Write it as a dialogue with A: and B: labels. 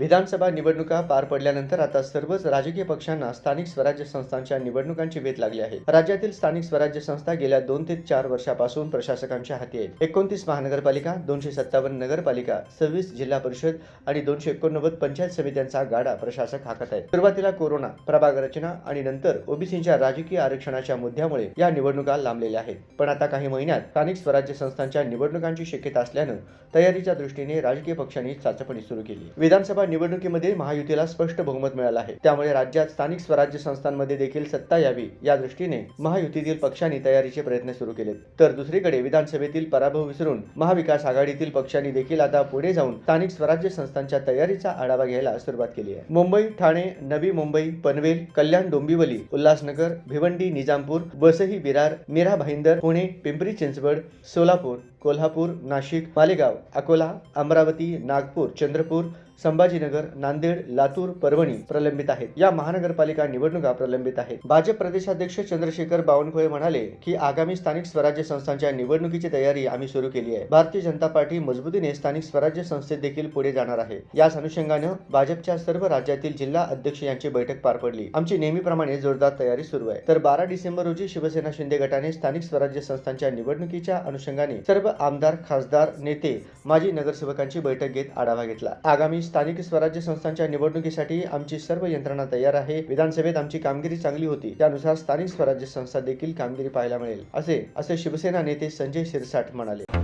A: विधानसभा निवडणुका पार पडल्यानंतर आता सर्वच राजकीय पक्षांना स्थानिक स्वराज्य संस्थांच्या निवडणुकांची वेध लागली आहे. राज्यातील स्थानिक स्वराज्य संस्था गेल्या दोन ते चार वर्षापासून प्रशासकांच्या हाती आहेत. एकोणतीस महानगरपालिका दोनशे सत्तावन्न नगरपालिका सव्वीस जिल्हा परिषद आणि दोनशे एकोणनव्वद पंचायत समित्यांचा गाडा प्रशासक हाकत आहे सुरुवातीला कोरोना प्रभाग रचना आणि नंतर ओबीसींच्या राजकीय आरक्षणाच्या मुद्द्यामुळे या निवडणुका लांबलेल्या आहेत. पण आता काही महिन्यात स्थानिक स्वराज्य संस्थांच्या निवडणुकांची शक्यता असल्यानं तयारीच्या दृष्टीने राजकीय पक्षांनी चाचपणी सुरू केली. विधानसभा निवडणुकीमध्ये महायुतीला स्पष्ट बहुमत मिळालं आहे. त्यामुळे राज्यात स्थानिक स्वराज्य संस्थांमध्ये देखील सत्ता यावी या दृष्टीने महायुतीतील पक्षांनी तयारीचे प्रयत्न सुरू केलेत. तर दुसरीकडे विधानसभेतील पराभव विसरून महाविकास आघाडीतील पक्षांनी देखील आता पुढे जाऊन स्थानिक स्वराज्य संस्थांच्या तयारीचा आढावा घ्यायला सुरुवात केली आहे. मुंबई ठाणे नवी मुंबई पनवेल कल्याण डोंबिवली उल्हासनगर भिवंडी निजामपूर वसई विरार मीरा भाईंदर पुणे पिंपरी चिंचवड सोलापूर कोल्हापूर नाशिक मालेगाव अकोला अमरावती नागपूर चंद्रपूर संभाजीनगर नांदेड लातूर परभणी प्रलंबित आहेत. या महानगरपालिका निवडणुका प्रलंबित आहेत. भाजप प्रदेशाध्यक्ष चंद्रशेखर बावनकुळे म्हणाले की आगामी स्थानिक स्वराज्य संस्थांच्या निवडणुकीची तयारी आम्ही सुरू केली आहे. भारतीय जनता पार्टी मजबूतीने स्थानिक स्वराज्य संस्थेत देखील पुढे जाणार आहे. याच अनुषंगानं भाजपच्या सर्व राज्यातील जिल्हा अध्यक्ष यांची बैठक पार पडली. आमची नेहमीप्रमाणे जोरदार तयारी सुरू आहे. तर बारा डिसेंबर रोजी शिवसेना शिंदे गटाने स्थानिक स्वराज्य संस्थांच्या निवडणुकीच्या अनुषंगाने सर्व आमदार खासदार नेते माजी नगरसेवकांची बैठक घेत आढावा घेतला. आगामी स्थानिक स्वराज्य संस्थांच्या निवडणुकीसाठी आमची सर्व यंत्रणा तयार आहे. विधानसभेत आमची कामगिरी चांगली होती. त्यानुसार स्थानिक स्वराज्य संस्था देखील कामगिरी पाहायला मिळेल असे असे शिवसेना नेते संजय शिरसाट म्हणाले.